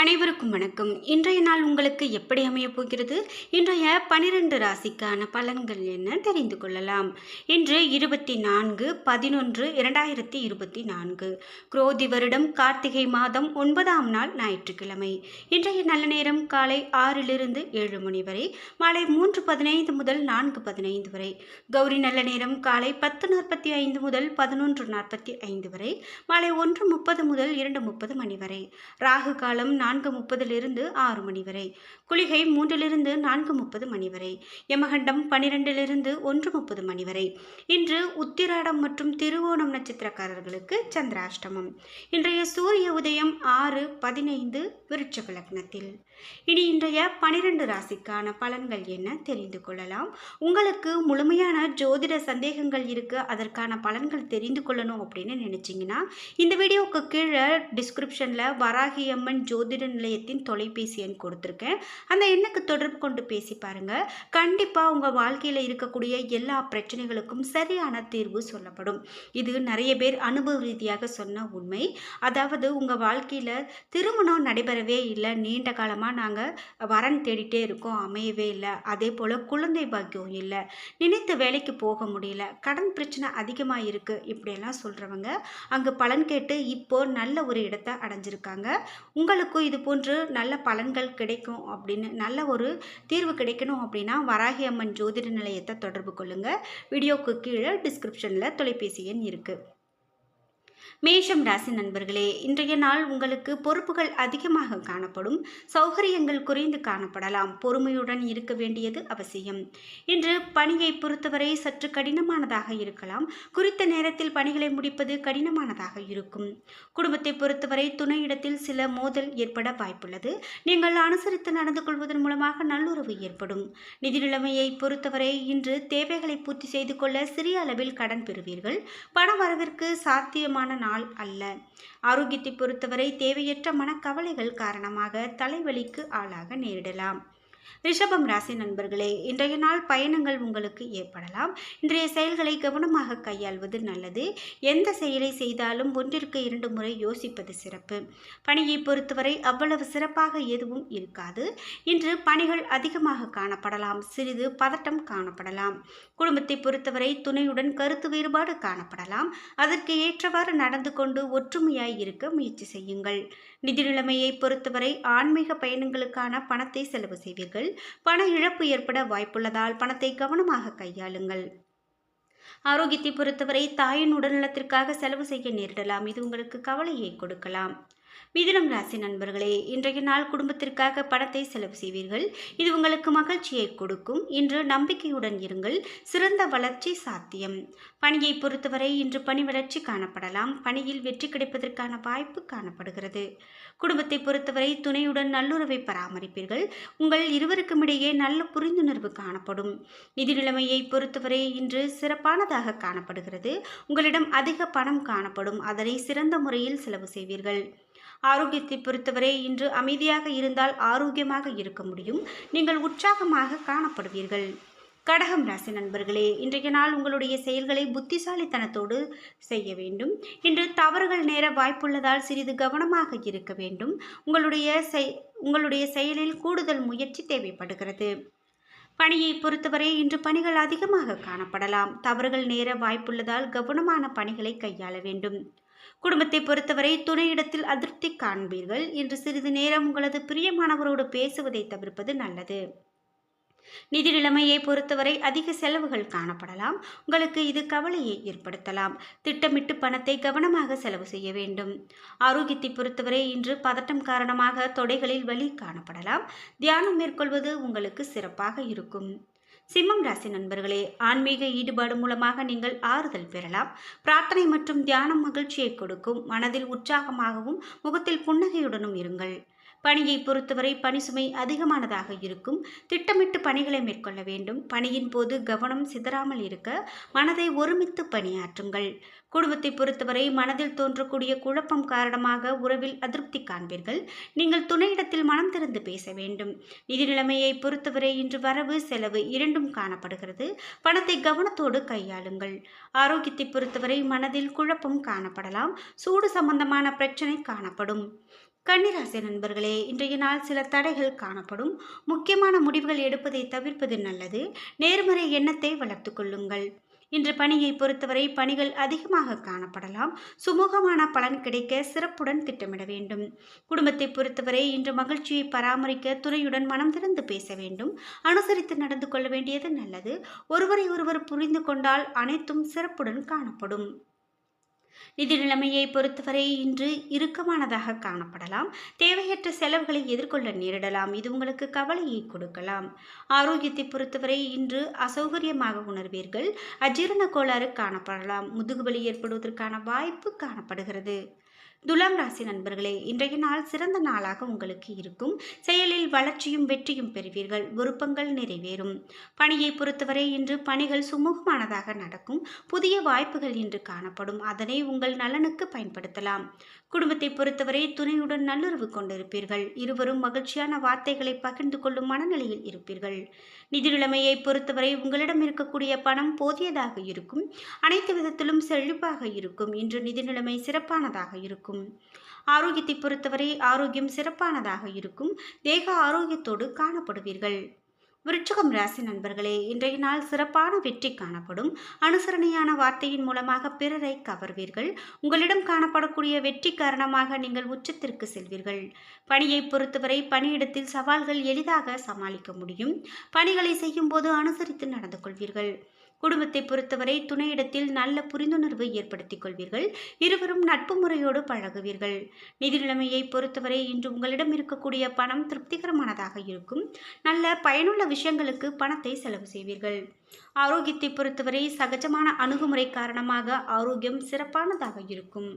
அனைவருக்கும் வணக்கம். இன்றைய நாள் உங்களுக்கு எப்படி அமையப் போகிறது? இன்றைய பனிரெண்டு ராசிக்கான பலன்கள் என்ன தெரிந்து கொள்ளலாம். இன்று இருபத்தி நான்கு பதினொன்று இரண்டாயிரத்தி இருபத்தி நான்கு. குரோதி வருடம் கார்த்திகை மாதம் ஒன்பதாம் நாள் ஞாயிற்றுக்கிழமை. இன்றைய நல்ல நேரம் காலை ஆறிலிருந்து ஏழு மணி வரை மாலை மூன்று பதினைந்து முதல் நான்கு பதினைந்து வரை. கௌரி நல்ல நேரம் காலை பத்து நாற்பத்தி ஐந்து முதல் பதினொன்று நாற்பத்தி ஐந்து வரை மாலை ஒன்று முப்பது முதல் இரண்டு முப்பது மணி வரை. ராகு காலம் நான்கு முப்பதிலிருந்து ஆறு மணி வரை. குளிகை மூன்றிலிருந்து நான்கு முப்பது மணி வரை. யமகண்டம் பனிரெண்டிலிருந்து ஒன்று முப்பது மணி வரை. இன்று உத்திராடம் மற்றும் திருவோணம் நட்சத்திரக்காரர்களுக்கு சந்திராஷ்டமம். இன்றைய சூரிய உதயம் ஆறு பதினைந்து விருட்சக லக்னத்தில். இனி இன்றைய பனிரெண்டு ராசிக்கான பலன்கள் என்ன தெரிந்து கொள்ளலாம். உங்களுக்கு முழுமையான ஜோதிட சந்தேகங்கள் இருக்கு. அதற்கான பலன்கள் தெரிந்து கொள்ளணும் அப்படின்னு நினச்சிங்கன்னா இந்த வீடியோவுக்கு கீழே டிஸ்கிரிப்ஷனில் வராகியம்மன் ஜோதிட ஜோதிட நிலையத்தின் தொலைபேசி எண் கொடுத்துருக்கேன். அந்த எண்ணுக்கு தொடர்பு கொண்டு பேசி பாருங்கள் கண்டிப்பாக உங்கள் வாழ்க்கையில் இருக்கக்கூடிய எல்லா பிரச்சனைகளுக்கும் சரியான தீர்வு சொல்லப்படும். இது நிறைய பேர் அனுபவ ரீதியாக சொன்ன உண்மை. அதாவது உங்கள் வாழ்க்கையில் திருமணம் நடைபெறவே இல்லை. நீண்ட காலமாக நாங்கள் வரன் தேடிட்டே இருக்கோம். அமையவே இல்லை. அதே போல் குழந்தை பாக்கியம் இல்லை. நினைத்த வேலைக்கு போக முடியல. கடன் பிரச்சனை அதிகமாக இருக்குது இப்படியெல்லாம் சொல்கிறவங்க அங்கே பலன் கேட்டு இப்போ நல்ல ஒரு இடத்த அடைஞ்சிருக்காங்க. உங்களுக்கும் இது போன்று நல்ல பலன்கள் கிடைக்கும் அப்படின்னு நல்ல ஒரு தீர்வு கிடைக்கணும் அப்படின்னா வராகி அம்மன் ஜோதிட நிலையத்தை தொடர்பு கொள்ளுங்கள் வீடியோக்கு கீழே டிஸ்கிரிப்ஷனில் தொலைபேசி எண் இருக்குது மேஷம் ராசி நண்பர்களே இன்றைய நாள் உங்களுக்கு பொறுப்புகள் அதிகமாக காணப்படும். சௌகரியங்கள் குறைந்து காணப்படலாம். பொறுமையுடன் இருக்க வேண்டியது அவசியம். இன்று பணியை பொறுத்தவரை சற்று கடினமானதாக இருக்கலாம். குறித்த நேரத்தில் பணிகளை முடிப்பது கடினமானதாக இருக்கும். குடும்பத்தை பொறுத்தவரை துணையிடத்தில் சில மோதல் ஏற்பட வாய்ப்புள்ளது. நீங்கள் அனுசரித்து நடந்து கொள்வதன் மூலமாக நல்லுறவு ஏற்படும். நிதி நிலைமையை பொறுத்தவரை இன்று தேவைகளை பூர்த்தி செய்து கொள்ள சிறிய அளவில் கடன் பெறுவீர்கள். பண வரவிற்கு சாத்தியமான நாள் அல்ல. ஆரோக்கியத்தை பொறுத்தவரை தேவையற்ற மனக்கவலைகள் காரணமாக தலைவலிக்கு ஆளாக நேரிடலாம். ரிஷபம் ராசி நண்பர்களே இன்றைய நாள் பயணங்கள் உங்களுக்கு ஏற்படலாம். இன்றைய செயல்களை கவனமாக கையாள்வது நல்லது. எந்த செயலை செய்தாலும் ஒன்றிற்கு இரண்டு முறை யோசிப்பது சிறப்பு. பணியை பொறுத்தவரை அவ்வளவு சிறப்பாக எதுவும் இருக்காது. இன்று பணிகள் அதிகமாக காணப்படலாம் சிறிது பதட்டம் காணப்படலாம். குடும்பத்தை பொறுத்தவரை துணையுடன் கருத்து வேறுபாடு காணப்படலாம். அதற்கு ஏற்றவாறு நடந்து கொண்டு ஒற்றுமையாய் இருக்க முயற்சி செய்யுங்கள். நிதி நிலைமையை பொறுத்தவரை ஆன்மீக பயணங்களுக்கான பணத்தை செலவு செய்வீர்கள். பண இழப்பு ஏற்பட வாய்ப்புள்ளதால் பணத்தை கவனமாக கையாளுங்கள். ஆரோக்கியத்தை பொறுத்தவரை தாயின் உடல்நலத்திற்காக செலவு செய்ய நேரிடலாம். இது உங்களுக்கு கவலையை கொடுக்கலாம். மிதுனம் ராசி நண்பர்களே இன்றைய நாள் குடும்பத்திற்காக பணத்தை செலவு செய்வீர்கள். இது உங்களுக்கு மகிழ்ச்சியை கொடுக்கும். இன்று நம்பிக்கையுடன் இருங்கள். சிறந்த வளர்ச்சி சாத்தியம். பணியை பொறுத்தவரை இன்று பணி வளர்ச்சி காணப்படலாம். பணியில் வெற்றி கிடைப்பதற்கான வாய்ப்பு காணப்படுகிறது. குடும்பத்தை பொறுத்தவரை துணையுடன் நல்லுறவை பராமரிப்பீர்கள். உங்கள் இருவருக்கும் இடையே நல்ல புரிந்துணர்வு காணப்படும். நிதி நிலைமையை பொறுத்தவரை இன்று சிறப்பானதாக காணப்படுகிறது. உங்களிடம் அதிக பணம் காணப்படும். அதனை சிறந்த முறையில் செலவு செய்வீர்கள். ஆரோக்கியத்தை பொறுத்தவரை இன்று அமைதியாக இருந்தால் ஆரோக்கியமாக இருக்க முடியும். நீங்கள் உற்சாகமாக காணப்படுவீர்கள். கடகம் ராசி நண்பர்களே இன்றைய நாள் உங்களுடைய செயல்களை புத்திசாலித்தனத்தோடு செய்ய வேண்டும். இன்று தவறுகள் நேர வாய்ப்புள்ளதால் சிறிது கவனமாக இருக்க வேண்டும். உங்களுடைய செய் உங்களுடைய செயலில் கூடுதல் முயற்சி தேவைப்படுகிறது. பணியை பொறுத்தவரை இன்று பணிகள் அதிகமாக காணப்படலாம். தவறுகள் நேர வாய்ப்புள்ளதால் கவனமான பணிகளை கையாள வேண்டும். குடும்பத்தை பொறுத்தவரை துணையிடத்தில் அதிருப்தி காண்பீர்கள் இன்று சிறிது நேரம் உங்களது பிரியமானவரோடு பேசுவதை தவிர்ப்பது நல்லது. நிதி நிலைமையை பொறுத்தவரை அதிக செலவுகள் காணப்படலாம். உங்களுக்கு இது கவலையை ஏற்படுத்தலாம். திட்டமிட்டு பணத்தை கவனமாக செலவு செய்ய வேண்டும். ஆரோக்கியத்தை பொறுத்தவரை இன்று பதட்டம் காரணமாக தொடைகளில் வலி காணப்படலாம். தியானம் மேற்கொள்வது உங்களுக்கு சிறப்பாக இருக்கும். சிம்மம் ராசி நண்பர்களே ஆன்மீக ஈடுபாடு மூலமாக நீங்கள் ஆறுதல் பெறலாம். பிரார்த்தனை மற்றும் தியானம் மகிழ்ச்சியை கொடுக்கும். மனதில் உற்சாகமாகவும் முகத்தில் புன்னகையுடனும் இருங்கள். பணியை பொறுத்தவரை பணி சுமை அதிகமானதாக இருக்கும். திட்டமிட்டு பணிகளை மேற்கொள்ள வேண்டும். பணியின் போது கவனம் சிதறாமல் இருக்க மனதை ஒருமித்து பணியாற்றுங்கள். குடும்பத்தை பொறுத்தவரை மனதில் தோன்றக்கூடிய குழப்பம் காரணமாக உறவில் அதிருப்தி காண்பீர்கள். நீங்கள் துணையிடத்தில் மனம் திறந்து பேச வேண்டும். நிதி நிலைமையை பொறுத்தவரை இன்று வரவு செலவு இரண்டும் காணப்படுகிறது. பணத்தை கவனத்தோடு கையாளுங்கள். ஆரோக்கியத்தை பொறுத்தவரை மனதில் குழப்பம் காணப்படலாம். சூடு சம்பந்தமான பிரச்சனை காணப்படும். கன்னிராசி நண்பர்களே இன்றைய நாள் சில தடைகள் காணப்படும். முக்கியமான முடிவுகள் எடுப்பதை தவிர்ப்பது நல்லது. நேர்மறை எண்ணத்தை வளர்த்து கொள்ளுங்கள். இன்று பணியை பொறுத்தவரை பணிகள் அதிகமாக காணப்படலாம். சுமூகமான பலன் கிடைக்க சிறப்புடன் திட்டமிட வேண்டும். குடும்பத்தை பொறுத்தவரை இன்று மகிழ்ச்சியை பராமரிக்க துறையுடன் மனம் திறந்து பேச வேண்டும். அனுசரித்து நடந்து கொள்ள வேண்டியது நல்லது. ஒருவரை ஒருவர் புரிந்து கொண்டால் அனைத்தும் சிறப்புடன் காணப்படும். நிதி நிலைமையை பொறுத்தவரை இன்று இறுக்கமானதாக காணப்படலாம். தேவையற்ற செலவுகளை எதிர்கொள்ள நேரிடலாம். இது உங்களுக்கு கவலையை கொடுக்கலாம். ஆரோக்கியத்தை பொறுத்தவரை இன்று அசௌகரியமாக உணர்வீர்கள். அஜீரண கோளாறு காணப்படலாம். முதுகுவலி ஏற்படுவதற்கான வாய்ப்பு காணப்படுகிறது. துலாம் ராசி நண்பர்களே இன்றைய நாள் சிறந்த நாளாக உங்களுக்கு இருக்கும். செயலில் வளர்ச்சியும் வெற்றியும் பெறுவீர்கள். விருப்பங்கள் நிறைவேறும். பணியை பொறுத்தவரை இன்று பணிகள் சுமூகமானதாக நடக்கும். புதிய வாய்ப்புகள் இன்று காணப்படும். அதனை உங்கள் நலனுக்கு பயன்படுத்தலாம். குடும்பத்தை பொறுத்தவரை துணையுடன் நல்லுறவு கொண்டிருப்பீர்கள். இருவரும் மகிழ்ச்சியான வார்த்தைகளை பகிர்ந்து கொள்ளும் மனநிலையில் இருப்பீர்கள். நிதி நிலைமையை பொறுத்தவரை உங்களிடம் இருக்கக்கூடிய பணம் போதியதாக இருக்கும். அனைத்து விதத்திலும் செழிப்பாக இருக்கும். இன்று நிதி நிலைமை சிறப்பானதாக இருக்கும். ஆரோக்கியத்தை பொறுத்தவரை ஆரோக்கியம் சிறப்பானதாக இருக்கும். தேக ஆரோக்கியத்தோடு காணப்படுவீர்கள். விருச்சகம் ராசி நண்பர்களே இன்றைய நாள் சிறப்பான வெற்றி காணப்படும். அனுசரணையான வார்த்தையின் மூலமாக பிறரை கவர்வீர்கள். உங்களிடம் காணப்படக்கூடிய வெற்றி காரணமாக நீங்கள் உச்சத்திற்கு செல்வீர்கள். பணியை பொறுத்தவரை பணியிடத்தில் சவால்கள் எளிதாக சமாளிக்க முடியும். பணிகளை செய்யும் போது அனுசரித்து நடந்து கொள்வீர்கள். குடும்பத்தை பொறுத்தவரை துணையிடத்தில் நல்ல புரிந்துணர்வு ஏற்படுத்திக் கொள்வீர்கள். இருவரும் நட்பு முறையோடு பழகுவீர்கள். நிதி நிலைமையை பொறுத்தவரை இன்று உங்களிடம் இருக்கக்கூடிய பணம் திருப்திகரமானதாக இருக்கும். நல்ல பயனுள்ள விஷயங்களுக்கு பணத்தை செலவு செய்வீர்கள். ஆரோக்கியத்தை பொறுத்தவரை சகஜமான அணுகுமுறை காரணமாக ஆரோக்கியம் சிறப்பானதாக இருக்கும்.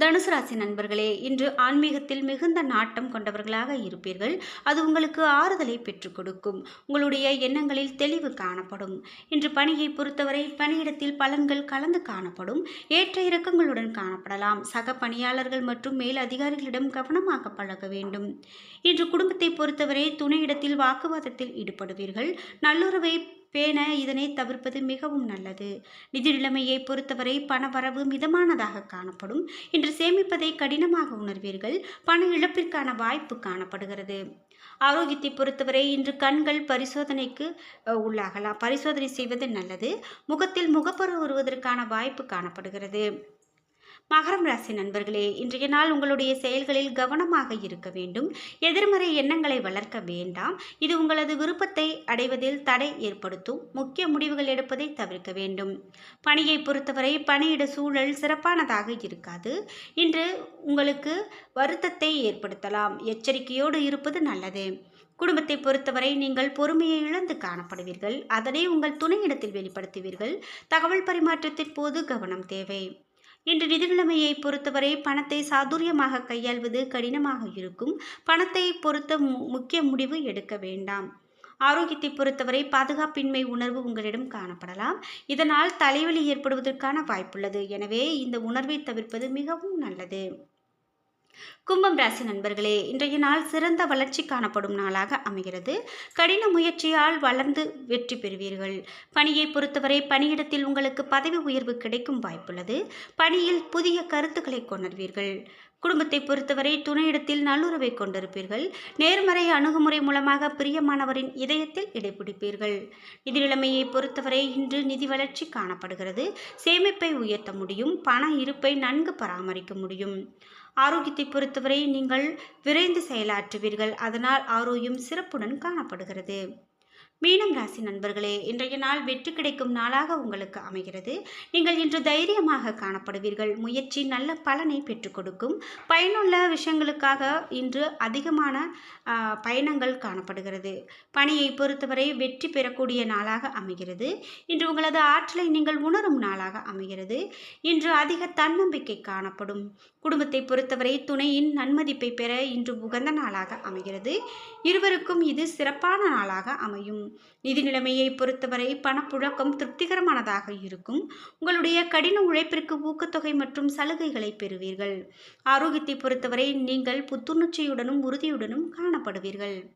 தனுசு ராசி நண்பர்களே இன்று ஆன்மீகத்தில் மிகுந்த நாட்டம் கொண்டவர்களாக இருப்பீர்கள். அது உங்களுக்கு ஆறுதலை பெற்றுக் கொடுக்கும். உங்களுடைய எண்ணங்களில் தெளிவு காணப்படும். இன்று பணியை பொறுத்தவரை பணியிடத்தில் பலன்கள் கலந்து காணப்படும். ஏற்ற இறக்கங்களுடன் காணப்படலாம். சக பணியாளர்கள் மற்றும் மேல் அதிகாரிகளிடம் கவனமாக பழக வேண்டும். இன்று குடும்பத்தை பொறுத்தவரை துணையிடத்தில் வாக்குவாதத்தில் ஈடுபடுவீர்கள். நல்லுறவை பேண இதனை தவிர்ப்பது மிகவும் நல்லது. நிதி நிலைமையை பொறுத்தவரை பண வரவு மிதமானதாக காணப்படும். இன்று சேமிப்பதை கடினமாக உணர்வீர்கள். பண இழப்பிற்கான வாய்ப்பு காணப்படுகிறது. ஆரோக்கியத்தை பொறுத்தவரை இன்று கண்கள் பரிசோதனைக்கு உள்ளாகலாம். பரிசோதனை செய்வது நல்லது. முகத்தில் முகப்பரு வருவதற்கான வாய்ப்பு காணப்படுகிறது. மகரம் ராசி நண்பர்களே இன்றைய நாள் உங்களுடைய செயல்களில் கவனமாக இருக்க வேண்டும். எதிர்மறை எண்ணங்களை வளர்க்க வேண்டாம். இது உங்களது விருப்பத்தை அடைவதில் தடை ஏற்படுத்தும். முக்கிய முடிவுகள் எடுப்பதை தவிர்க்க வேண்டும். பணியை பொறுத்தவரை பணியிட சூழல் சிறப்பானதாக இருக்காது. இன்று உங்களுக்கு வருத்தத்தை ஏற்படுத்தலாம். எச்சரிக்கையோடு இருப்பது நல்லது. குடும்பத்தை பொறுத்தவரை நீங்கள் பொறுமையை இழந்து காணப்படுவீர்கள். அதனை உங்கள் துணையிடத்தில் வெளிப்படுத்துவீர்கள். தகவல் பரிமாற்றத்தின் போது கவனம் தேவை. இன்று நிதி நிலைமையை பொறுத்தவரை பணத்தை சாதுரியமாக கையாள்வது கடினமாக இருக்கும். பணத்தை பொறுத்த முக்கிய முடிவு எடுக்க வேண்டாம். ஆரோக்கியத்தை பொறுத்தவரை பாதுகாப்பின்மை உணர்வு உங்களிடம் காணப்படலாம். இதனால் தலைவலி ஏற்படுவதற்கான வாய்ப்புள்ளது. எனவே இந்த உணர்வை தவிர்ப்பது மிகவும் நல்லது. கும்பம் ராசி நண்பர்களே இன்றைய நாள் சிறந்த வளர்ச்சி காணப்படும் நாளாக அமைகிறது. கடின முயற்சியால் வளர்ந்து வெற்றி பெறுவீர்கள். பணியை பொறுத்தவரை பணியிடத்தில் உங்களுக்கு பதவி உயர்வு கிடைக்கும் வாய்ப்புள்ளது. பணியில் புதிய கருத்துக்களை கொணர்வீர்கள். குடும்பத்தை பொறுத்தவரை துணையிடத்தில் நல்லுறவை கொண்டிருப்பீர்கள். நேர்மறை அணுகுமுறை மூலமாக பிரியமானவரின் இதயத்தில் இடைப்பிடிப்பீர்கள் நிதி நிலைமையை பொறுத்தவரை இன்று நிதி வளர்ச்சி காணப்படுகிறது. சேமிப்பை உயர்த்த முடியும். பண இருப்பை நன்கு பராமரிக்க முடியும். ஆரோக்கியத்தை பொறுத்தவரை நீங்கள் விரைந்து செயலாற்றுவீர்கள். அதனால் ஆரோக்கியம் சிறப்புடன் காணப்படுகிறது. மீனம் ராசி நண்பர்களே இன்றைய நாள் வெற்றி கிடைக்கும் நாளாக உங்களுக்கு அமைகிறது. நீங்கள் இன்று தைரியமாக காணப்படுவீர்கள். முயற்சி நல்ல பலனை பெற்றுக் கொடுக்கும். பயனுள்ள விஷயங்களுக்காக இன்று அதிகமான பயணங்கள் காணப்படுகிறது. பணியை பொறுத்தவரை வெற்றி பெறக்கூடிய நாளாக அமைகிறது. இன்று உங்களது ஆற்றலை நீங்கள் உணரும் நாளாக அமைகிறது. இன்று அதிக தன்னம்பிக்கை காணப்படும். குடும்பத்தை பொறுத்தவரை துணையின் நன்மதிப்பை பெற இன்று உகந்த நாளாக அமைகிறது. இருவருக்கும் இது சிறப்பான நாளாக அமையும். நிதி நிலைமையை பொறுத்தவரை பணப்புழக்கம் திருப்திகரமானதாக இருக்கும். உங்களுடைய கடின உழைப்பிற்கு ஊக்கத்தொகை மற்றும் சலுகைகளை பெறுவீர்கள். ஆரோக்கியத்தை பொறுத்தவரை நீங்கள் புத்துணர்ச்சியுடனும் உறுதியுடனும் காணப்படுவீர்கள்.